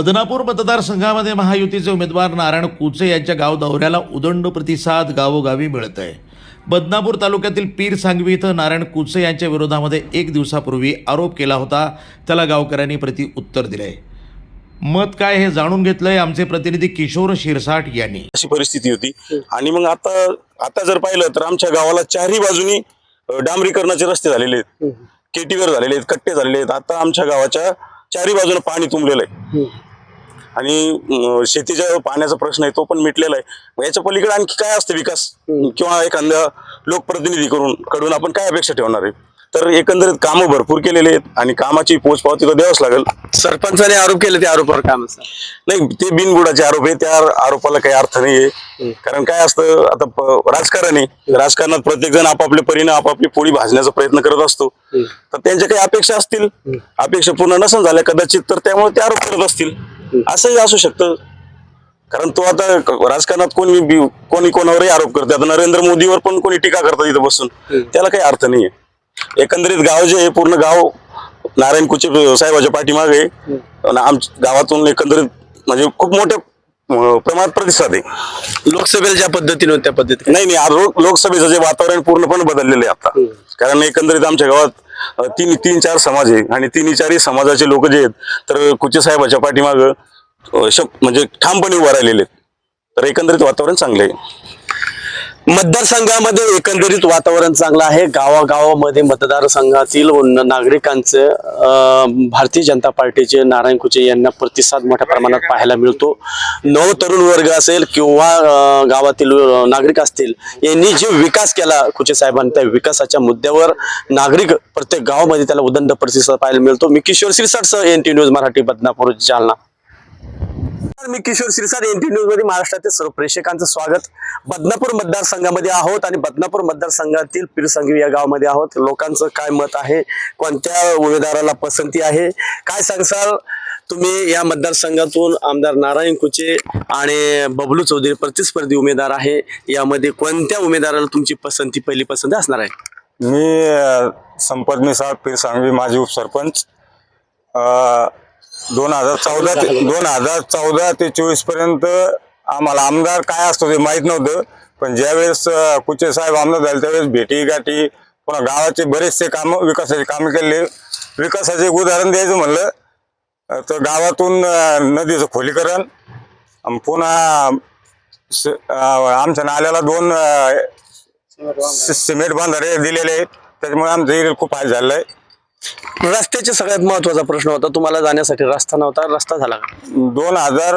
बदनापूर मतदारसंघामध्ये महायुतीचे उमेदवार नारायण कुचे यांच्या गाव दौऱ्याला उदंड प्रतिसाद गावोगावी मिळत आहे बदनापूर तालुक्यातील पीर सांगवी इथं नारायण कुचे यांच्या विरोधामध्ये एक दिवसापूर्वी आरोप केला होता. त्याला गावकऱ्यांनी प्रति उत्तर दिलंय. मत काय हे जाणून घेतलंय आमचे प्रतिनिधी किशोर शिरसाट यांनी. अशी परिस्थिती होती. आणि मग आता आता जर पाहिलं तर आमच्या गावाला चारही बाजूनी डांबरीकरणाचे रस्ते झालेले आहेत. केटीवर झालेले आहेत कट्टे झालेले आहेत. आता आमच्या गावाच्या चारही बाजूला पाणी तुंबलेलं आहे. आणि शेतीच्या पाण्याचा प्रश्न आहे तो पण मिटलेला आहे. याच्या पलीकडे आणखी काय असतं विकास? किंवा एखाद्या लोकप्रतिनिधी करून कडून आपण काय अपेक्षा ठेवणार आहे? तर एकंदरीत कामं भरपूर केलेले आहेत आणि कामाची पोचपावती तर द्यावंच लागेल. सरपंचाने आरोप केले त्या आरोपावर काम नाही ते बिनबुडाचे आरोप आहे त्या आरोपाला काही अर्थ नाहीये. कारण काय असतं आता राजकारण आहे राजकारणात प्रत्येक जण आपापल्या परीने आपापली पोळी भाजण्याचा प्रयत्न करत असतो. तर त्यांच्या काही अपेक्षा असतील. अपेक्षा पूर्ण नसन झाल्या कदाचित तर त्यामुळे ते आरोप करत असतील. असंही असू शकतं. कारण तो आता राजकारणात कोणी कोणी कोणावरही आरोप करते आता नरेंद्र मोदीवर पण कोणी टीका करतात इथं बसून. त्याला काही अर्थ नाहीये. एकंदरीत गाव जे आहे पूर्ण गाव नारायण कुचे साहेबाच्या पाठीमागे आमच्या गावातून एकंदरीत म्हणजे खूप मोठ्या प्रमाणात प्रतिसाद आहे. लोकसभेला ज्या पद्धतीने त्या पद्धतीने. नाही नाही लोकसभेचं जे वातावरण पूर्णपणे बदललेलं आहे आता. कारण एकंदरीत आमच्या गावात तीन तीन चार समाज आहे. आणि तिन्ही चारही समाजाचे लोक जे आहेत तर कुचे साहेबाच्या पाठीमाग म्हणजे ठामपणे उभा राहिलेले आहेत. तर एकंदरीत वातावरण चांगलं आहे. मतदारसंघामध्ये एकंदरीत वातावरण चांगलं आहे. गावागावामध्ये मतदारसंघातील नागरिकांचं भारतीय जनता पार्टीचे नारायण कुचे यांना प्रतिसाद मोठ्या प्रमाणात पाहायला मिळतो. नव तरुण वर्ग असेल किंवा गावातील नागरिक असतील यांनी जे विकास केला कुचे साहेबांनी त्या विकासाच्या मुद्द्यावर नागरिक प्रत्येक गावामध्ये त्याला उदंड प्रतिसाद पाहायला मिळतो. मी किशोर सिरसाट सह N T news Marathi Badnapur Jalna. मी किशोर सिरसाट एनटी न्यूजमध्ये महाराष्ट्रातील सर्व प्रेक्षकांचं स्वागत. बदनापूर मतदारसंघामध्ये आहोत आणि बदनापूर मतदारसंघातील पीरसंगवी या गावामध्ये आहोत. लोकांचं काय मत आहे? कोणत्या उमेदवाराला पसंती आहे? काय सांगसाल तुम्ही या मतदारसंघातून? आमदार नारायण कुचे आणि बबलू चौधरी प्रतिस्पर्धी उमेदवार आहे. यामध्ये कोणत्या उमेदवाराला तुमची पसंती पहिली पसंती असणार आहे? मी अ, संपत मिसाळ माजी उपसरपंच. दोन हजार चौदा ते दोन हजार चौदा ते चोवीसपर्यंत आम्हाला आमदार काय असतो ते माहीत नव्हतं. पण ज्यावेळेस कुचे साहेब आमदार झाले त्यावेळेस भेटी गाठी पुन्हा गावाचे बरेचसे कामं विकासाचे कामं केले. विकासाचे एक उदाहरण द्यायचं म्हणलं तर गावातून नदीचं खोलीकरण पुन्हा आमच्या नाल्याला दोन सिमेंट बांधारे दिलेले आहेत. त्याच्यामुळे आमचं एरिया खूप फायदा झालेला आहे. रस्त्याचे सगळ्यात महत्त्वाचा प्रश्न होता. तुम्हाला जाण्यासाठी रस्ता नव्हता. रस्ता झाला का? दोन हजार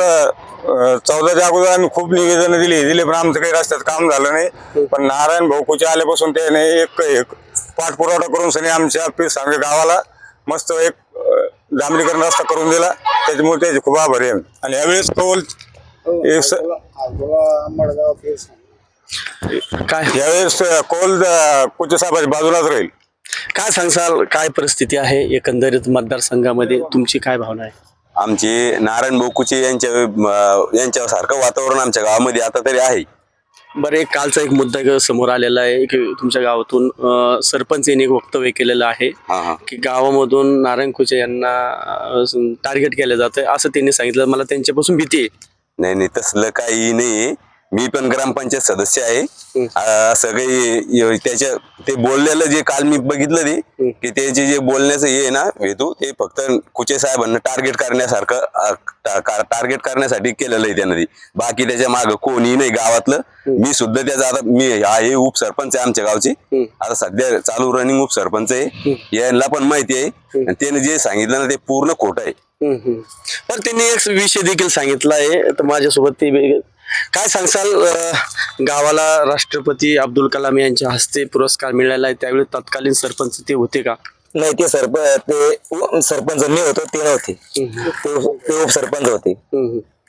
चौदाच्या अगोदर आम्ही खूप निवेदन दिली. दिले पण आमचं काही रस्त्यात काम झालं नाही. पण नारायण भाऊकुच्या आल्यापासून त्याने एक एक पाठपुरावठा करून सनी आमच्या सांगवे गावाला मस्त एक डांबरीकरण रस्ता करून दिला. त्याच्यामुळे त्याचे खूप आभारी आहे. आणि यावेळेस कौल काय? यावेळेस कौल कुचे साहेबाच्या बाजूलाच राहील. काय सांगसाल काय परिस्थिती आहे एकंदरीत मतदारसंघामध्ये? तुमची काय भावना आहे? आमचे नारायण बोकुचे यांच्या अं, यांच्यासारखं वातावरण आमच्या गावामध्ये आता तरी आहे. बरं एक कालचा एक मुद्दा ग- समोर आलेला आहे की तुमच्या गावातून अं, सरपंच यांनी एक वक्तव्य केलेलं आहे हा हा. की गावामधून नारायण कुचे यांना टार्गेट केलं जातं असं त्यांनी सांगितलं. मला त्यांच्यापासून भीती आहे. नाही नाही तसलं काही नाही. मी पण ग्रामपंचायत सदस्य आहे. अं, असं काही य- त्याच्या ते बोललेलं जे काल मी बघितलं ते की त्याचे जे बोलण्याचं हे ना हेतू ते फक्त कुचे साहेबांना टार्गेट करण्यासारखं टार्गेट करण्यासाठी केलेलं आहे त्यानं. बाकी त्याच्या माग कोणी नाही गावातलं. मी सुद्धा त्याचा आता मी आहे उपसरपंच आहे आमच्या गावचे. आता सध्या चालू रनिंग उपसरपंच आहे. यांना पण माहिती आहे. आणि त्याने जे सांगितलं ना ते पूर्ण खोटं आहे. पण त्यांनी एक विषय देखील सांगितला आहे. तर माझ्यासोबत ते काय सांगसाल गावाला राष्ट्रपती अब्दुल कलाम यांच्या हस्ते पुरस्कार मिळाला आहे त्यावेळी तत्कालीन सरपंच ते होते का? नाही ते सरप ते सरपंच मी होतो ते नव्हते. ते ते उपसरपंच होते.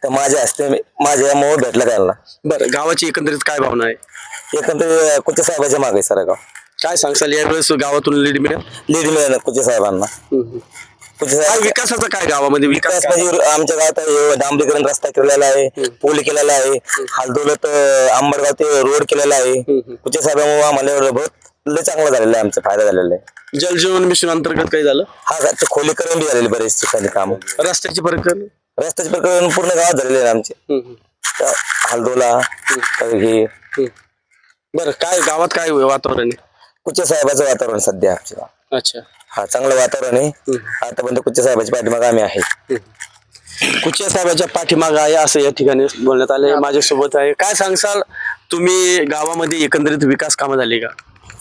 तर माझ्या हस्ते माझ्या मोह भेटला त्यांना. बरं गावाची एकंदरीत काय भावना आहे? एकंदर कुचे साहेबाच्या मागे सर गाव. काय सांगसाल यावेळेस गावातून लीड मिळेल? लीड मिळालं कुचे साहेबांना. काय साहेब विकासाचा काय गावामध्ये विकास? म्हणजे आमच्या गावात हे डांबरीकरण रस्ता केलेला आहे पूल केलेला आहे हालदौलत अं, आंबरगाव ते रोड केलेला आहे. कुचे साहेबांमुळे आम्हाला बहुत लय चांगलं झालेलं आहे आमचा फायदा झालेला आहे. जलजीवन मिशन अंतर्गत काही झालं? हा ते खोलीकरण बी झालेले बरेच ठिकाणी काम. रस्त्याची प्रकरण रस्त्याचे प्रकरण पूर्ण गावात झालेले आहे आमचे. हलदोला हे. बरं काय गावात काय वातावरण आहे? कुचे साहेबाचं वातावरण सध्या आमच्या. अच्छा. हा चांगलं वातावरण आहे. आतापर्यंत कुचे साहेबाची पाठीमाग आम्ही आहे. कुचिया साहेबाच्या पाठीमाग आहे असं या ठिकाणी बोलण्यात आले माझ्यासोबत आहे. काय सांगसाल? तुम्ही गावामध्ये एकंदरीत विकास कामं झाली का?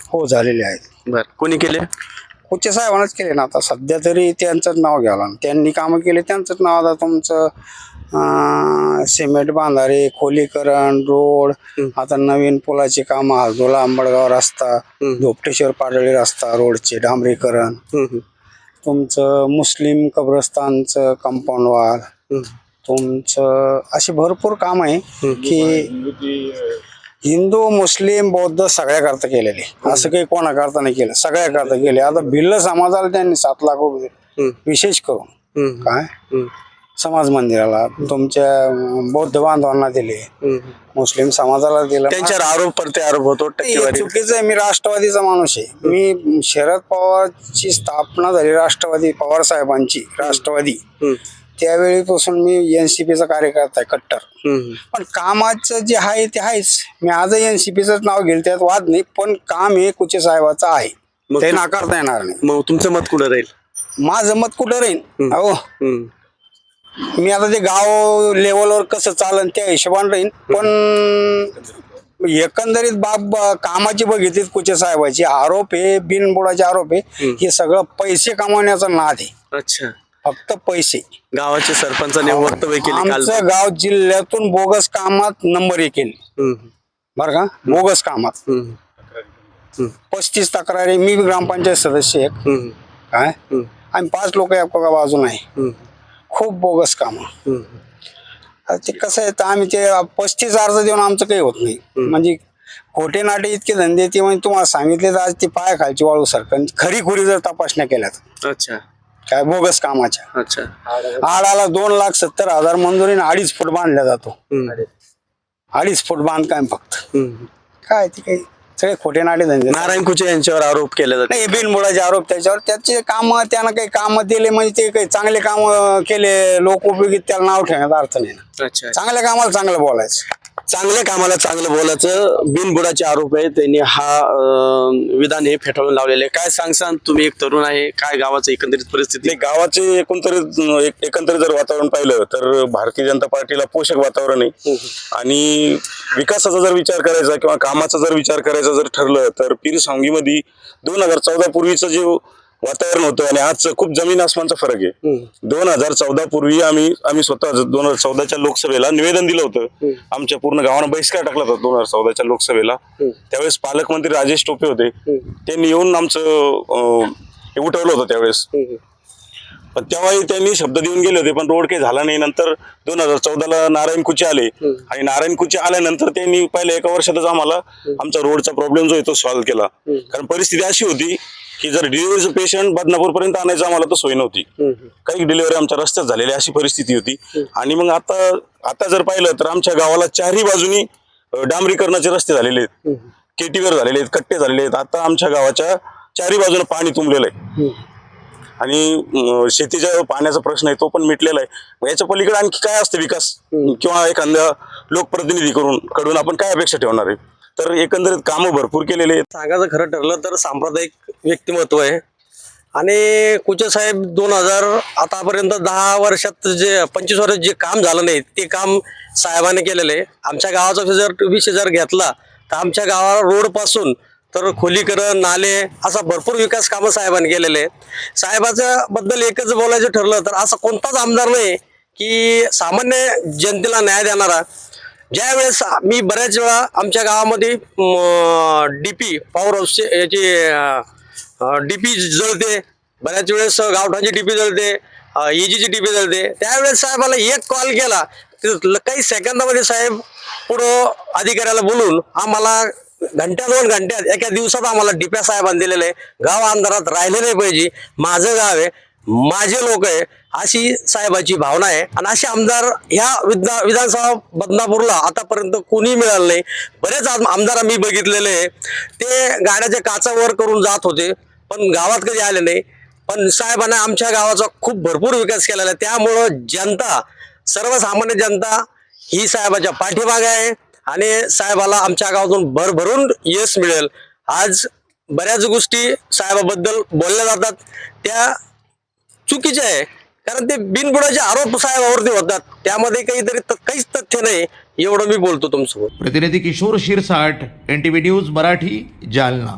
हो झालेले आहेत. बर. कोणी केले? उच्च साहेबांनाच केले ना आता. सध्या तरी त्यांचंच नाव घ्यावं त्यांनी कामं केले त्यांचंच नाव आता तुमचं अं, सिमेंट बांधारे खोलीकरण रोड आता नवीन पुलाची कामं हलदोला आंबडगाव रस्ता धोपटेश्वर पाडळी रस्ता रोडचे डांबरीकरण. तुमचं मुस्लिम कब्रस्तानचं कंपाऊंड वॉल. तुमचं अशी भरपूर काम आहे की हिंदू मुस्लिम बौद्ध सगळ्याकरता केलेले. असं काही कोणाकरता नाही केलं. सगळ्याकरता केले. आता भिल्ल समाजाला त्यांनी सात लाख रुपये दिले. विशेष करून. काय? समाज मंदिराला. तुमच्या बौद्ध बांधवांना दिले. मुस्लिम समाजाला दिलं. त्यांच्यावर आरोप परते आरोप होतो हे चुकीचं आहे मी राष्ट्रवादीचा माणूस आहे. मी शरद पवारची स्थापना झाली राष्ट्रवादी पवार साहेबांची राष्ट्रवादी. त्यावेळीपासून मी एन सी पीचा कार्यकर्ता आहे कट्टर. पण कामाचं जे आहे ते आहेच. मी आजही एन सी पीचंच नाव घेईल त्यात वाद नाही पण काम हे कुचे साहेबाचं आहे. ते नाकारता येणार नाही. मग तुमचं मत कुठं राहील? माझं मत कुठं राहील? हम्म. मी आता ते गाव लेवलवर कसं चालन त्या हिशोबाने राहीन. पण एकंदरीत बाब कामाची बघितलीत कुचे साहेबाची आरोप आहे बिनबुडाचे आरोप आहे. हे सगळं पैसे कमावण्याचा नाद आहे. अच्छा. फक्त पैसे. गावाचे सरपंचाने वक्तव्य केले काल. आमचं गाव जिल्ह्यातून बोगस कामात नंबर एक येईल. हम्म. बरं का? बोगस कामात. हम्म. पस्तीस तक्रारी मी बी ग्रामपंचायत सदस्य एक हम्म. काय? हम्म. आम्ही पाच लोक एका बाजून आहे. हम्म. खूप बोगस काम. ते कसं आहे तर आम्ही ते पस्तीस अर्ज देऊन आमचं काही होत नाही. म्हणजे खोटे नाटे इतके धंदे ते म्हणजे तुम्हाला सांगितले तर आज ते पाया खालची वाळू सरकन खरी खुरी जर तपासण्या केल्यात अच्छा. काय बोगस कामाच्या. अच्छा. आडाला दोन लाख सत्तर हजार मंजुरीने अडीच फूट बांधला जातो. अडीच फूट बांधकाम फक्त. काय ते काही सगळे खोटे नाटे धंदे. नारायण कुचे यांच्यावर आरोप केले जाते नाही बिनबुडाचे आरोप त्याच्यावर. त्याचे काम त्यानं काही काम दिले म्हणजे ते काही चांगले काम केले लोक उपयोगी त्याला नाव ठेवण्यात अर्थ नाही ना. अच्छा. चांगल्या कामाला चांगलं बोलायचं. चांगल्या कामाला चांगलं बोलायचं बिनबुडाचे आरोप आहे त्यांनी हा विधान हे फेटाळून लावलेले आहे. काय सांगसान तुम्ही एक तरुण आहे काय गावाचं एकंदरीत परिस्थिती? गावाचे एकंदरीत एक- एकंदरीत जर वातावरण पाहिलं तर भारतीय जनता पार्टीला पोषक वातावरण आहे. आणि विकासाचा जर विचार करायचा किंवा कामाचा जर विचार करायचा जर ठरलं तर पीर सांगीमध्ये दोन हजार चौदा पूर्वीचं जे वातावरण होतं आणि आजचं खूप जमीन आसमानचा फरक आहे. दोन हजार चौदा पूर्वी आम्ही आम्ही स्वतः दोन हजार चौदाच्या लोकसभेला निवेदन दिलं होतं. आमच्या पूर्ण गावानं बहिष्कार टाकला होता दोन हजार चौदाच्या लोकसभेला. त्यावेळेस पालकमंत्री राजेश टोपे होते. त्यांनी येऊन आमचं हे उठवलं होतं त्यावेळेस. पण तेव्हाही त्यांनी शब्द देऊन गेले होते पण रोड काही झाला नाही. नंतर दोन हजार चौदाला नारायण कुचे आले. आणि नारायण कुचे आल्यानंतर त्यांनी पहिल्या एका वर्षातच आम्हाला आमचा रोडचा प्रॉब्लेम जो आहे तो सॉल्व्ह केला. कारण परिस्थिती अशी होती की जर डिलिव्हरीचं पेशंट बदनापूर पर्यंत आणायचं आम्हाला तर सोय नव्हती. काही डिलिव्हरी आमच्या रस्त्यात झालेली अशी परिस्थिती होती. आणि मग आता आता जर पाहिलं तर आमच्या गावाला चारही बाजूनी डांबरीकरणाचे रस्ते झालेले आहेत. केटीवर झालेले आहेत कट्टे झालेले आहेत. आता आमच्या गावाच्या चारही बाजूने पाणी तुंबलेलं आहे. आणि शेतीच्या पाण्याचा प्रश्न आहे तो पण मिटलेला आहे. याच्या पलीकडे आणखी काय असतं विकास? किंवा एखाद्या लोकप्रतिनिधी करून कडून आपण काय अपेक्षा ठेवणार आहे? तर एकंदरीत कामं भरपूर केलेले आहेत. सांगायचं खरं ठरलं तर सांप्रदायिक व्यक्तिमत्व आहे. आणि कुचे साहेब दोन हजार आतापर्यंत दहा वर्षात जे पंचवीस वर्षात जे काम झालं नाही ते काम साहेबाने केलेलं आहे. आमच्या गावाचा जर विषय जर घेतला तर आमच्या गावाला रोडपासून तर खोलीकरण नाले असा भरपूर विकास कामं साहेबांनी केलेले आहेत. साहेबाच्या बद्दल एकच बोलायचं ठरलं तर असा कोणताच आमदार नाही की सामान्य जनतेला न्याय देणारा ज्या वेळेस मी बऱ्याच वेळा आमच्या गावामध्ये डीपी पॉवर हाऊसचे याची डीपी जळते. बऱ्याच वेळेस गावठांची डीपी जळते ईजीची डीपी जळते. त्यावेळेस साहेबाला एक कॉल केला. ल- काही सेकंदामध्ये साहेब पुढं अधिकाऱ्याला बोलून आम्हाला घंट्या दोन घंट्यात एका दिवसात आम्हाला डिप्या साहेबांनी दिलेलं आहे. गाव अंधारात राहिले नाही पाहिजे. माझं गाव आहे. माझे लोक आहे अशी साहेबाची भावना आहे. आणि असे आमदार ह्या विधा विधानसभा बदनापूरला आतापर्यंत कोणी मिळालं नाही. बरेच आमदार मी बघितलेले आहे. ते गाड्याच्या काचावर करून जात होते पण गावात कधी आले नाही. पण साहेबांना आमच्या गावाचा खूप भरपूर विकास केलेला आहे. त्यामुळं जनता सर्वसामान्य जनता ही साहेबाच्या पाठीमागे आहे आणि साहेबाला आमच्या गावातून भरभरून यश मिळेल. आज बऱ्याच गोष्टी साहेबाबद्दल बोलल्या जातात. त्या चुकीचे आहे. कारण ते बिनबुडाचे आरोप साहेबावरती होतात. त्यामध्ये काहीतरी काहीच तथ्य नाही. एवढं मी बोलतो तुमचं प्रतिनिधी किशोर शिरसाट एनटीव्ही न्यूज मराठी जालना.